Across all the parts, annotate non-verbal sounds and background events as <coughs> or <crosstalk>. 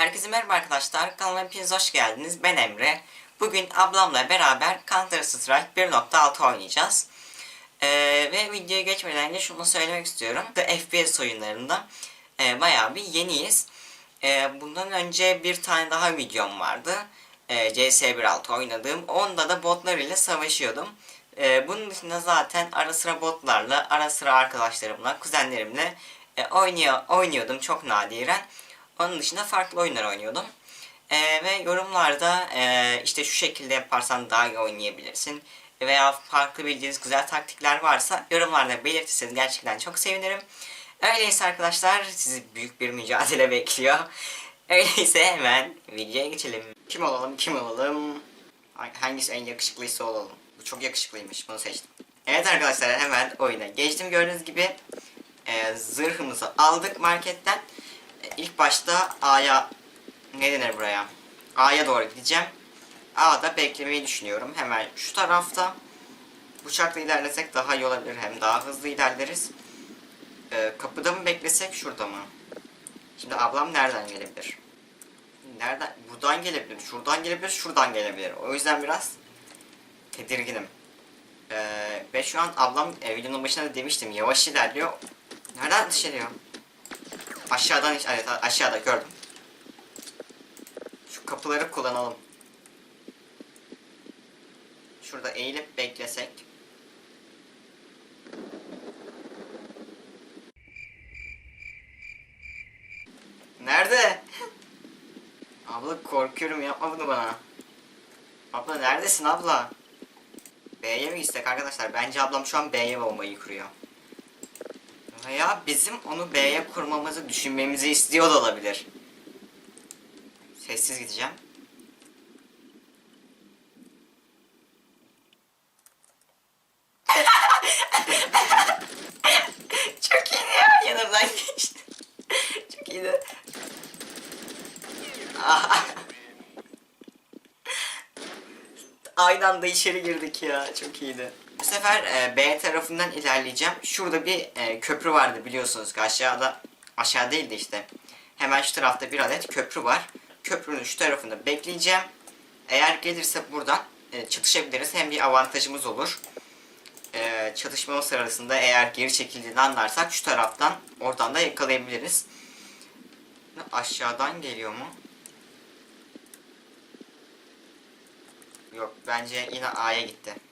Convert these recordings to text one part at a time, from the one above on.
Herkese merhaba arkadaşlar. Kanalıma hepiniz hoş geldiniz. Ben Emre. Bugün ablamla beraber Counter Strike 1.6 oynayacağız. Ee, ve videoya geçmeden önce şunu söylemek istiyorum. The FPS oyunlarında e, bayağı bir yeniyiz. E, bundan önce bir tane daha videom vardı. E, CS 1.6 oynadığım. Onda da botlar ile savaşıyordum. E, bunun dışında zaten ara sıra botlarla, ara sıra arkadaşlarımla, kuzenlerimle e, oynuyor, oynuyordum çok nadiren. Onun dışında farklı oyunlar oynuyordum. Ee, ve yorumlarda e, işte şu şekilde yaparsan daha iyi oynayabilirsin. Veya farklı bildiğiniz güzel taktikler varsa yorumlarda belirtirseniz gerçekten çok sevinirim. Öyleyse arkadaşlar sizi büyük bir mücadele bekliyor. <laughs> Öyleyse hemen videoya geçelim. Kim olalım kim olalım? Hangisi en yakışıklıysa olalım. Bu çok yakışıklıymış bunu seçtim. Evet arkadaşlar hemen oyuna geçtim. Gördüğünüz gibi e, zırhımızı aldık marketten. İlk başta A'ya ne denir buraya? A'ya doğru gideceğim. A'da beklemeyi düşünüyorum. Hemen şu tarafta. Bıçakla ilerlesek daha iyi olabilir. Hem daha hızlı ilerleriz. E, kapıda mı beklesek şurada mı? Şimdi ablam nereden gelebilir? Nereden? Buradan gelebilir, şuradan gelebilir, şuradan gelebilir. O yüzden biraz tedirginim. Ee, ve şu an ablam e, videonun başında da demiştim yavaş ilerliyor. Nereden ediyor? Aşağıdan evet aşağıda gördüm. Şu kapıları kullanalım. Şurada eğilip beklesek. Nerede? <laughs> abla korkuyorum yapma bunu bana. Abla neredesin abla? B'ye mi gitsek arkadaşlar? Bence ablam şu an B'ye bombayı kuruyor. Veya bizim onu B'ye kurmamızı düşünmemizi istiyor da olabilir. Sessiz gideceğim. <laughs> Çok iyiydi ya yanımdan geçti. Çok iyiydi. <laughs> Aynı anda içeri girdik ya. Çok iyiydi. Sefer e, B tarafından ilerleyeceğim. Şurada bir e, köprü vardı biliyorsunuz ki aşağıda aşağı değil de işte. Hemen şu tarafta bir adet köprü var. Köprünün şu tarafında bekleyeceğim. Eğer gelirse buradan e, çatışabiliriz. Hem bir avantajımız olur. E, çatışmamız sırasında eğer geri çekildiğini anlarsak şu taraftan oradan da yakalayabiliriz. Aşağıdan geliyor mu? Yok bence yine A'ya gitti.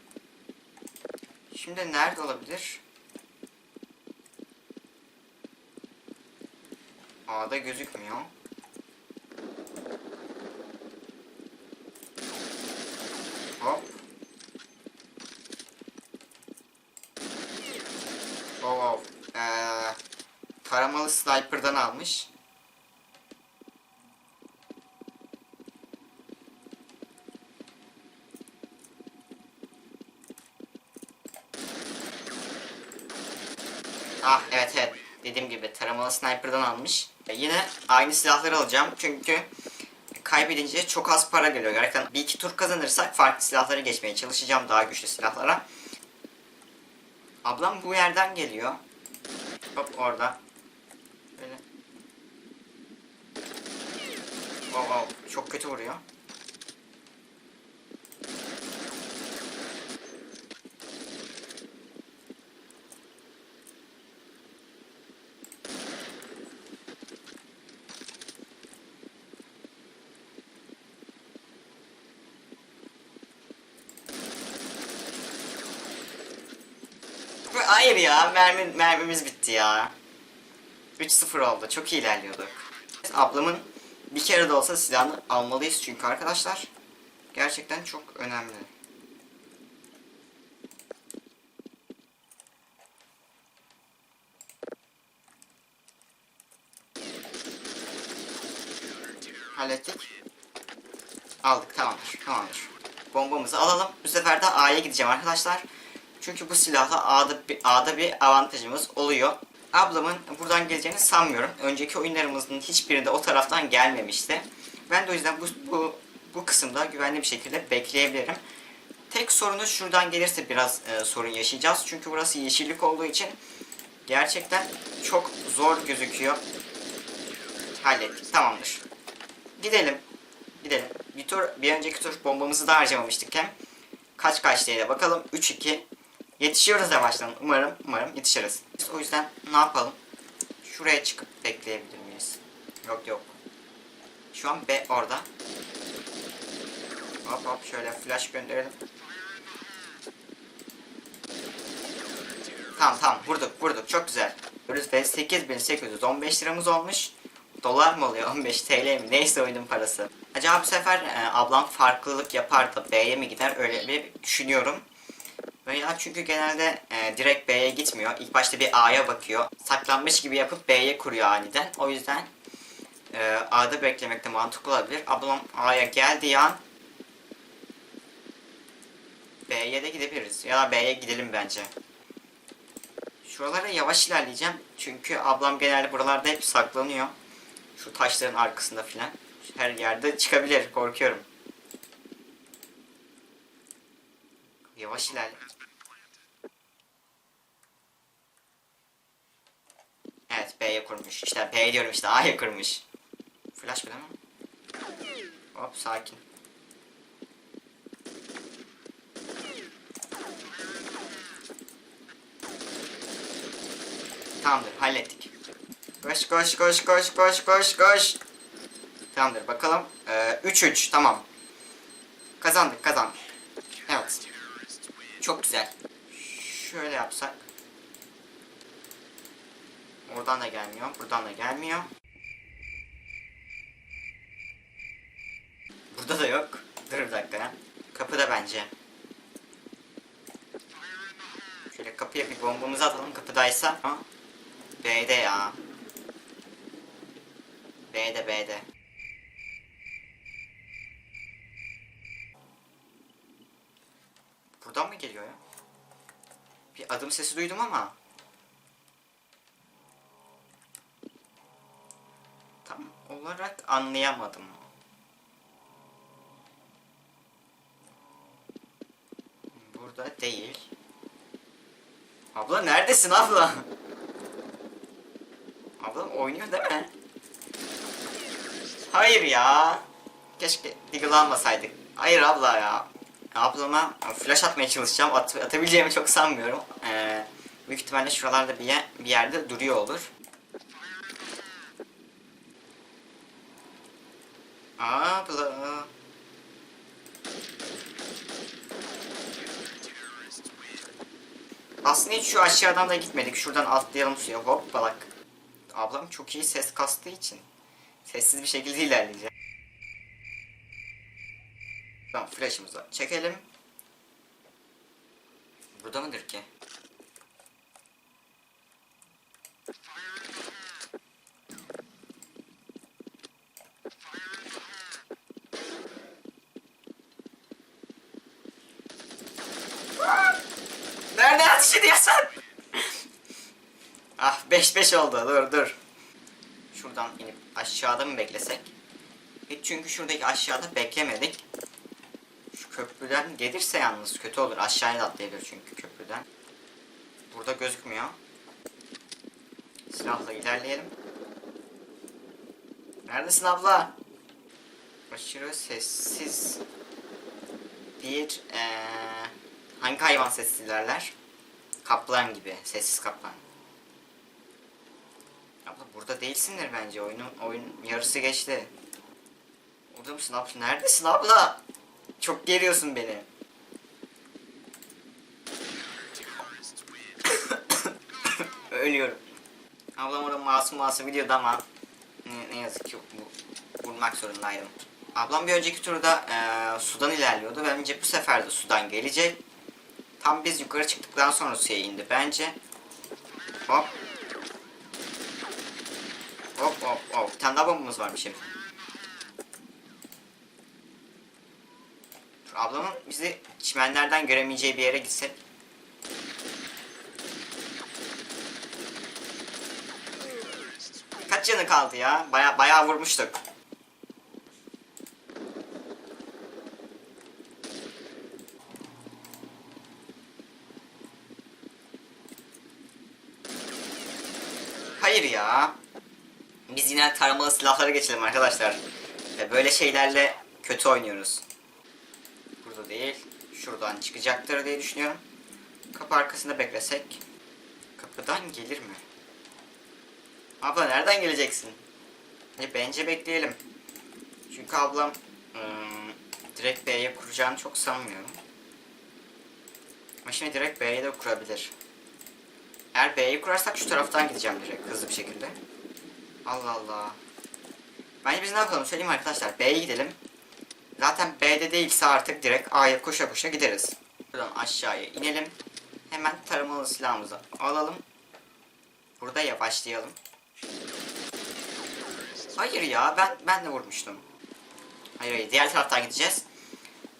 Şimdi nerede olabilir? A'da gözükmüyor. Hop. Oh, oh. Ee, taramalı sniper'dan almış. Ah evet evet. Dediğim gibi taramalı sniper'dan almış. Yine aynı silahları alacağım çünkü kaybedince çok az para geliyor. Gerçekten bir iki tur kazanırsak farklı silahlara geçmeye çalışacağım daha güçlü silahlara. Ablam bu yerden geliyor. Hop orada. Böyle. Oh, oh, çok kötü vuruyor. Mermi, mermimiz bitti ya. 3-0 oldu. Çok iyi ilerliyorduk. Ablamın bir kere de olsa silahını almalıyız çünkü arkadaşlar. Gerçekten çok önemli. Hallettik. Aldık tamamdır tamamdır. Bombamızı alalım. Bu sefer de A'ya gideceğim arkadaşlar. Çünkü bu silahla A'da bir, A'da bir avantajımız oluyor. Ablamın buradan geleceğini sanmıyorum. Önceki oyunlarımızın hiçbirinde o taraftan gelmemişti. Ben de o yüzden bu, bu, bu kısımda güvenli bir şekilde bekleyebilirim. Tek sorunu şuradan gelirse biraz e, sorun yaşayacağız. Çünkü burası yeşillik olduğu için gerçekten çok zor gözüküyor. Hallettik. Tamamdır. gidelim. Gidelim. Bir tur, bir önceki tur bombamızı da harcamamıştık hem. Kaç kaç diye de bakalım. 3-2. Yetişiyoruz yavaştan. Umarım, umarım yetişiriz. Biz o yüzden ne yapalım? Şuraya çıkıp bekleyebilir miyiz? Yok yok. Şu an B orada. Hop hop şöyle flash gönderelim. Tamam tamam vurduk vurduk çok güzel. Görüyoruz ve 8815 liramız olmuş. Dolar mı oluyor <laughs> 15 TL mi neyse oyunun parası. Acaba bu sefer e, ablam farklılık yapar da B'ye mi gider öyle bir düşünüyorum. Veya çünkü genelde e, direkt B'ye gitmiyor. İlk başta bir A'ya bakıyor. Saklanmış gibi yapıp B'ye kuruyor aniden. O yüzden e, A'da beklemek de mantıklı olabilir. Ablam A'ya geldiği an B'ye de gidebiliriz. Ya da B'ye gidelim bence. Şuralara yavaş ilerleyeceğim. Çünkü ablam genelde buralarda hep saklanıyor. Şu taşların arkasında filan. Her yerde çıkabilir. Korkuyorum. Yavaş ilerle. Evet B'ye kurmuş. İşte B diyorum işte A'ya kurmuş. Flash değil mi? Hop sakin. Tamamdır hallettik. Koş koş koş koş koş koş koş. Tamamdır bakalım. 3-3 tamam. Kazandık kazandık. Evet. Çok güzel. Şöyle yapsak. Oradan da gelmiyor. Buradan da gelmiyor. Burada da yok. Dur bir dakika. Kapıda bence. Şöyle kapıya bir bombamızı atalım kapıdaysa. Ha? B'de ya. B'de B'de. Buradan mı geliyor ya? Bir adım sesi duydum ama. Tam olarak anlayamadım. Burada değil. Abla neredesin abla? Ablam oynuyor değil mi? Hayır ya. Keşke Deagle almasaydık. Hayır abla ya. Ablama flash atmaya çalışacağım. At atabileceğimi çok sanmıyorum. Ee, büyük ihtimalle şuralarda bir, bir yerde duruyor olur. Abla. Aslında hiç şu aşağıdan da gitmedik. Şuradan atlayalım suya hop balak. Ablam çok iyi ses kastığı için sessiz bir şekilde ilerleyeceğim. Tamam flash'ımızı çekelim. Burada mıdır ki? Nerede ateş ediyorsun? ah 5-5 oldu dur dur. Şuradan inip aşağıda mı beklesek? Hiç çünkü şuradaki aşağıda beklemedik. Şu köprüden gelirse yalnız kötü olur. Aşağıya da atlayabilir çünkü köprüden. Burada gözükmüyor. Silahla ilerleyelim. Neredesin abla? Aşırı sessiz. Bir ee, hangi hayvan sessiz ilerler? Kaplan gibi. Sessiz kaplan. Abla burada değilsindir bence. Oyunun oyun yarısı geçti. Orada mısın abla? Neredesin abla? Çok geriyorsun beni. <coughs> Ölüyorum. Ablam orada masum masum gidiyordu ama ne, ne yazık ki bu, vurmak zorundaydım. Ablam bir önceki turda eee, sudan ilerliyordu. Bence bu sefer de sudan gelecek. Tam biz yukarı çıktıktan sonra suya indi bence. Hop. Hop hop hop. Bir tane daha bombamız varmış şimdi. Ablamın bizi çimenlerden göremeyeceği bir yere gitsek. Kaç canı kaldı ya? Baya bayağı vurmuştuk. Hayır ya. Biz yine taramalı silahlara geçelim arkadaşlar. Böyle şeylerle kötü oynuyoruz. Burada değil. Şuradan çıkacaktır diye düşünüyorum. Kapı arkasında beklesek. Kapıdan gelir mi? Abla nereden geleceksin? E, bence bekleyelim. Çünkü ablam ım, direkt B'ye kuracağını çok sanmıyorum. Ama şimdi direkt B'ye de kurabilir. Eğer B'yi kurarsak şu taraftan gideceğim direkt hızlı bir şekilde. Allah Allah. Bence biz ne yapalım söyleyeyim arkadaşlar. B'ye gidelim. Zaten B'de değilse artık direkt A'ya koşa koşa gideriz. Buradan aşağıya inelim. Hemen taramalı silahımızı alalım. Burada yavaşlayalım. Hayır ya ben ben de vurmuştum. Hayır hayır diğer taraftan gideceğiz.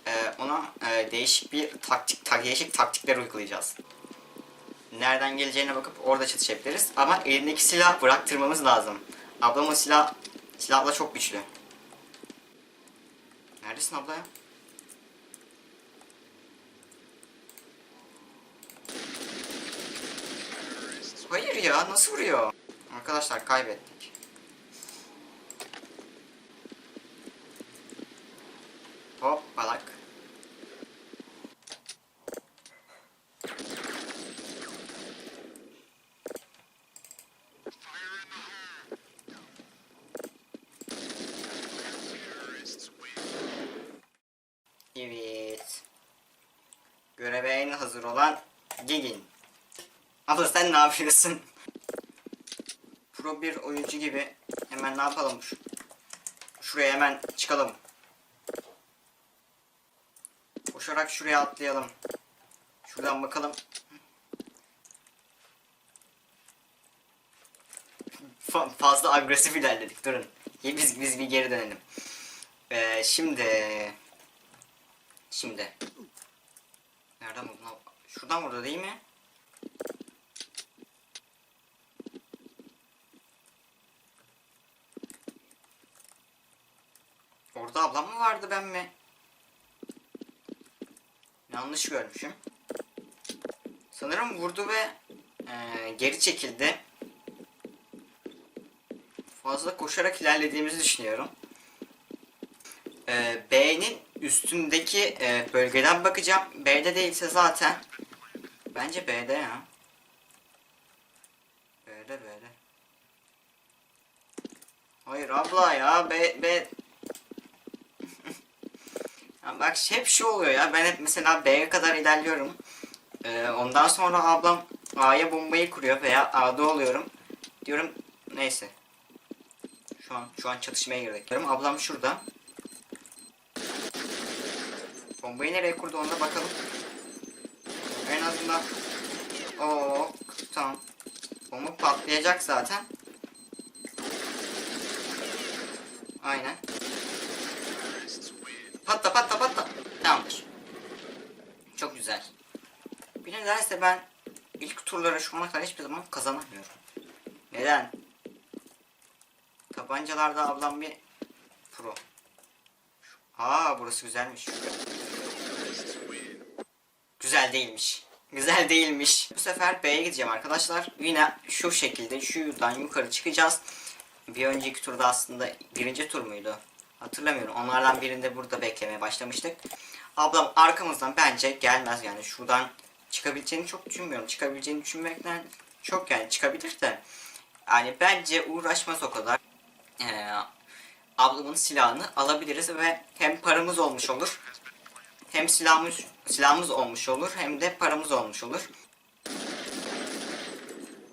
Ee, ona e, değişik bir taktik ta, değişik taktikler uygulayacağız. Nereden geleceğine bakıp orada çatışabiliriz. Ama elindeki silah bıraktırmamız lazım. Ablamın silah silahla çok güçlü. Neredesin abla ya? Hayır ya nasıl vuruyor? Arkadaşlar kaybettik. Hop balak. Evet. Göreve en hazır olan Gigin. Abla sen ne yapıyorsun? Pro bir oyuncu gibi hemen ne yapalım? Şu- Şuraya hemen çıkalım. Koşarak şuraya atlayalım. Şuradan bakalım. Fa- fazla agresif ilerledik. Durun. Biz, biz bir geri dönelim. Ee, şimdi... Şimdi. Nereden abi? Şuradan vurdu değil mi? Orada ablam mı vardı ben mi? Yanlış görmüşüm. Sanırım vurdu ve eee, geri çekildi. Fazla koşarak ilerlediğimizi düşünüyorum. Eee, B'nin üstündeki eee, bölgeden bakacağım. B'de değilse zaten bence B'de ya. B'de B'de. Hayır abla ya B B bak hep şu oluyor ya ben hep mesela B'ye kadar ilerliyorum. Ee, ondan sonra ablam A'ya bombayı kuruyor veya A'da oluyorum. Diyorum neyse. Şu an şu an çatışmaya girdik. Diyorum ablam şurada. Bombayı nereye kurdu ona bakalım. En azından Oo tamam. Bomba patlayacak zaten. Aynen. Patla patla patla. Tamamdır. Çok güzel. Bir nedense ben ilk turlara şu ana kadar hiçbir zaman kazanamıyorum. Neden? Tabancalarda ablam bir pro. Aa burası güzelmiş. Güzel değilmiş. Güzel değilmiş. Bu sefer B'ye gideceğim arkadaşlar. Yine şu şekilde şuradan yukarı çıkacağız. Bir önceki turda aslında birinci tur muydu? Hatırlamıyorum. Onlardan birinde burada beklemeye başlamıştık. Ablam arkamızdan bence gelmez yani. Şuradan çıkabileceğini çok düşünmüyorum. Çıkabileceğini düşünmekten çok yani çıkabilir de. Yani bence uğraşmaz o kadar. Ee, ablamın silahını alabiliriz ve hem paramız olmuş olur. Hem silahımız silahımız olmuş olur hem de paramız olmuş olur.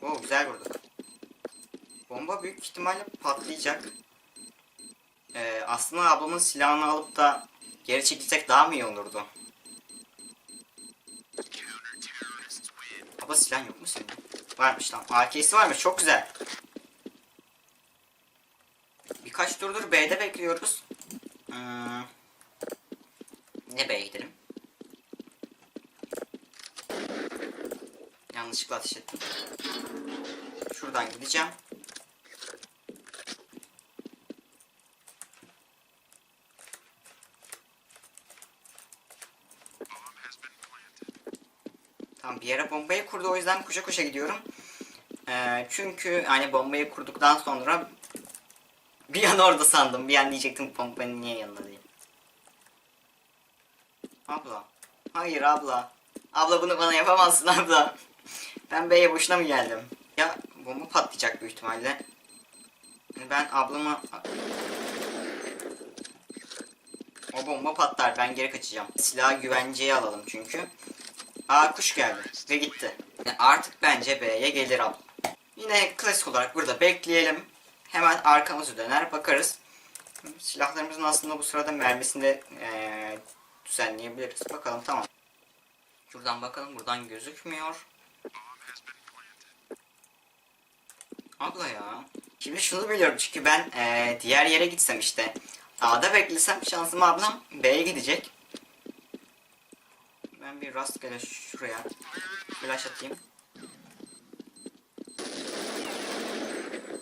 Oo güzel vurduk. Bomba büyük ihtimalle patlayacak. Ee, aslında ablamın silahını alıp da geri çekilsek daha mı iyi olurdu? Abla silah yok mu senin? Varmış lan. AK'si varmış. Çok güzel. Birkaç turdur B'de bekliyoruz. Hmm. Ne B'ye gidelim? Yanlışlıkla ateş ettim. Şuradan gideceğim. Tamam bir yere bombayı kurdu o yüzden koşa koşa gidiyorum. Ee, çünkü hani bombayı kurduktan sonra Bir an orada sandım. Bir an diyecektim pompanın niye yanında değil. Abla. Hayır abla. Abla bunu bana yapamazsın abla. Ben B'ye boşuna mı geldim? Ya bomba patlayacak büyük ihtimalle. Ben ablamı... O bomba patlar ben geri kaçacağım. Silahı güvenceye alalım çünkü. Aa kuş geldi ve gitti. Yani artık bence B'ye gelir abla. Yine klasik olarak burada bekleyelim. Hemen arkamızı döner bakarız. Silahlarımızın aslında bu sırada mermisini de eee, düzenleyebiliriz. Bakalım tamam. Şuradan bakalım buradan gözükmüyor. Abla ya. Şimdi şunu biliyorum çünkü ben eee, diğer yere gitsem işte. A'da beklesem şansım ablam B'ye gidecek. Ben bir rastgele şuraya flash atayım.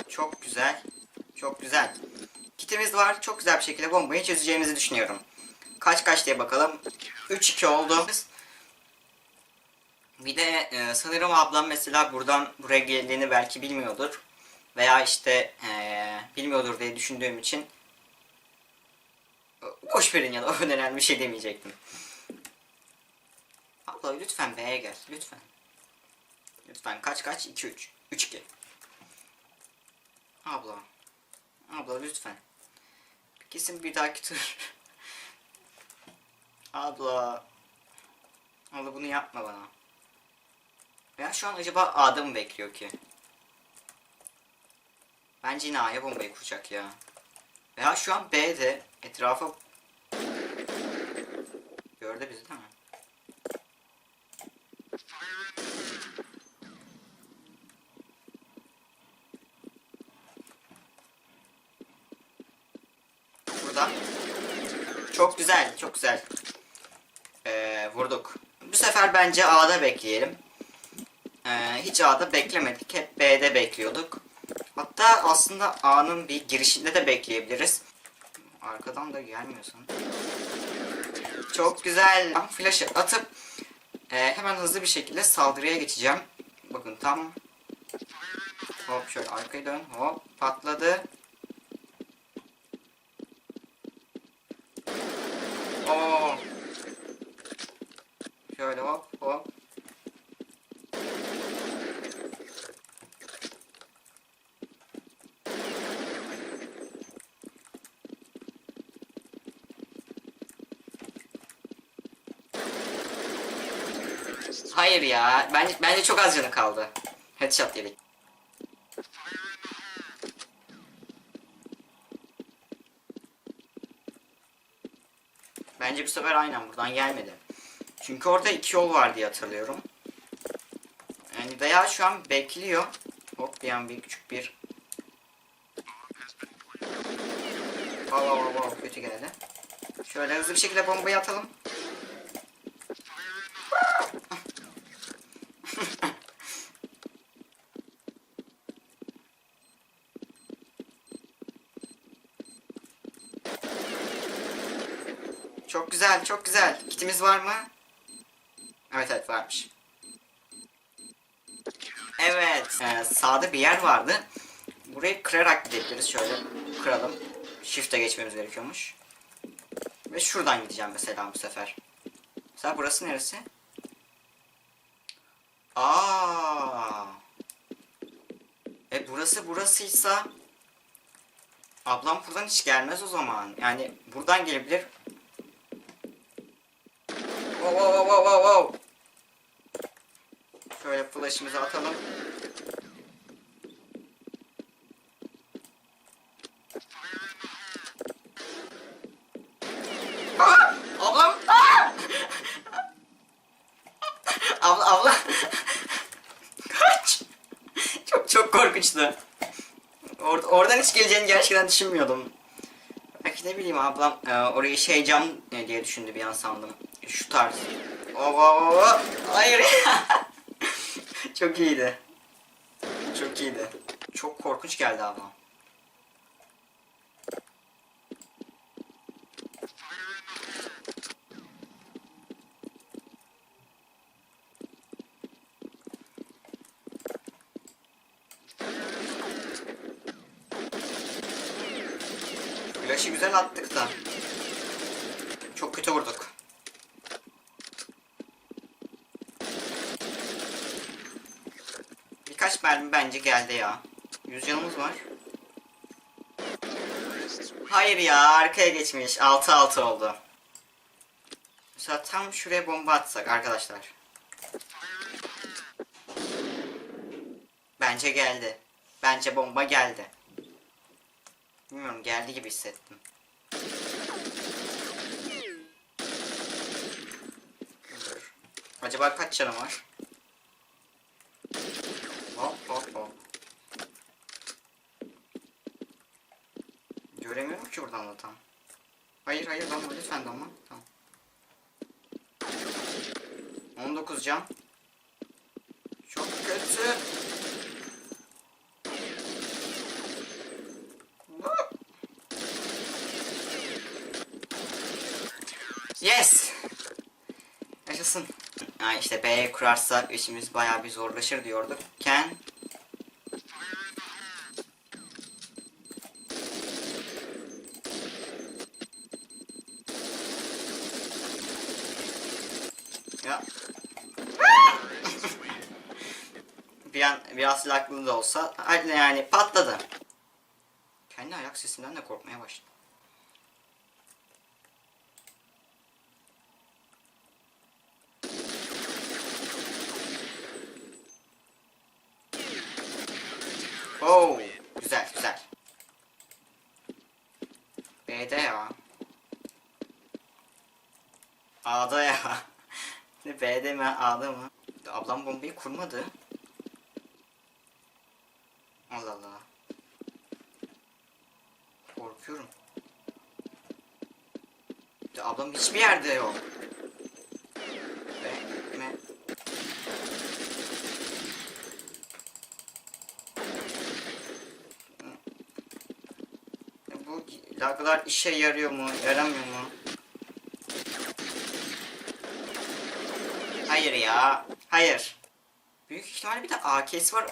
Çok güzel. Çok güzel. Kitimiz var. Çok güzel bir şekilde bombayı çözeceğimizi düşünüyorum. Kaç kaç diye bakalım. 3-2 oldu. Bir de e, sanırım ablam mesela buradan buraya geldiğini belki bilmiyordur. Veya işte e, bilmiyordur diye düşündüğüm için boş verin ya da <laughs> önemli bir şey demeyecektim. Abla lütfen B'ye gel. Lütfen. Lütfen kaç kaç? 2-3. 3-2. Abla. Abla lütfen. Kesin bir dahaki tur. <laughs> Abla. Abla bunu yapma bana. Ya şu an acaba A'da mı bekliyor ki? Bence yine A'ya bombayı kuracak ya. Veya şu an B'de etrafa... Gördü bizi değil mi? Burada. Çok güzel, çok güzel. Ee, vurduk. Bu sefer bence A'da bekleyelim. Ee, hiç A'da beklemedik. Hep B'de bekliyorduk. Hatta aslında A'nın bir girişinde de bekleyebiliriz. Arkadan da gelmiyorsun. Çok güzel. Flash'ı atıp e, hemen hızlı bir şekilde saldırıya geçeceğim. Bakın tam hop şöyle arkaya dön. Hop patladı. Oo. Şöyle hop hop. Hayır ya. Bence, çok az canı kaldı. Headshot yedik. Bence bu sefer aynen buradan gelmedi. Çünkü orada iki yol var diye hatırlıyorum. Yani veya şu an bekliyor. Hop bir an bir küçük bir. Wow wow wow kötü geldi. Şöyle hızlı bir şekilde bombayı atalım. Çok çok güzel. Kitimiz var mı? Evet, evet varmış. Evet, ee, sağda bir yer vardı. Burayı kırarak gidebiliriz. Şöyle kıralım. Shift'e geçmemiz gerekiyormuş. Ve şuradan gideceğim mesela bu sefer. Mesela burası neresi? Aa. E burası burasıysa ablam buradan hiç gelmez o zaman. Yani buradan gelebilir. Wow wow wow wow wow. Şöyle flash'ımızı atalım. Aa! Abla. Kaç. Çok çok korkunçtu. Or oradan hiç geleceğini gerçekten düşünmüyordum. Belki ne bileyim ablam e, orayı şey cam e, diye düşündü bir an sandım. Şu tarz. Oo. Hayır <laughs> çok iyiydi. Çok iyiydi. Çok korkunç geldi ablam. güzel attık da. Çok kötü vurduk. Birkaç mermi geldi ya. Yüz canımız var. Hayır ya arkaya geçmiş. 6-6 oldu. Mesela tam şuraya bomba atsak arkadaşlar. Bence geldi. Bence bomba geldi. Bilmiyorum geldi gibi hissettim. Acaba kaç canım var? Hop hop hop. Göremiyorum ki buradan da tam. Hayır hayır damla lütfen damla. Tamam. 19 can. Çok kötü. Yes. Yaşasın. Ha işte B'ye kurarsak işimiz bayağı bir zorlaşır diyorduk. Ken. Ya. bir biraz laklı da olsa yani patladı. Kendi ayak sesinden de korkmaya başladım. Oo, güzel güzel. B'de ya. A'da ya. <laughs> B'de mi A'da mı? Ablam bombayı kurmadı. Allah Allah. Korkuyorum. Ya ablam hiçbir yerde yok. B, mi? Ya Bu laglar işe yarıyor mu, yaramıyor mu? Hayır ya. Hayır. Büyük ihtimalle bir de AK'si var.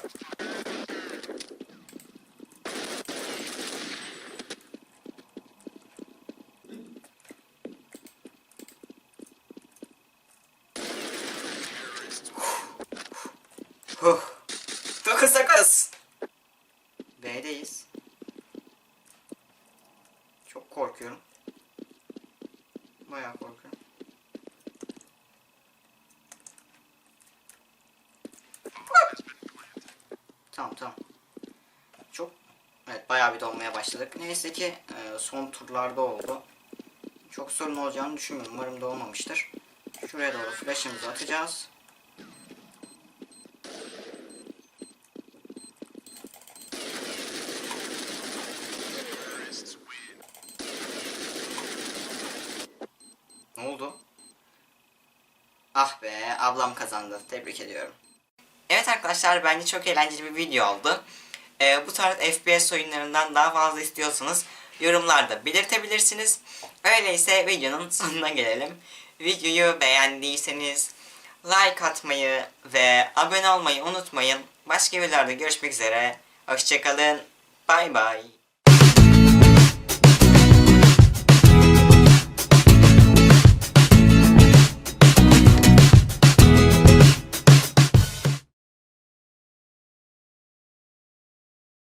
Huh. 9 9. B'deyiz. Çok korkuyorum. Bayağı korkuyorum. Tamam tamam. Çok evet bayağı bir donmaya başladık. Neyse ki e, son turlarda oldu. Çok sorun olacağını düşünmüyorum. Umarım da olmamıştır. Şuraya doğru flash'ımızı atacağız. Ne oldu? Ah be ablam kazandı. Tebrik ediyorum. Evet arkadaşlar bence çok eğlenceli bir video oldu. Ee, bu tarz FPS oyunlarından daha fazla istiyorsanız yorumlarda belirtebilirsiniz. Öyleyse videonun sonuna gelelim. Videoyu beğendiyseniz like atmayı ve abone olmayı unutmayın. Başka videolarda görüşmek üzere. Hoşçakalın. Bay bay.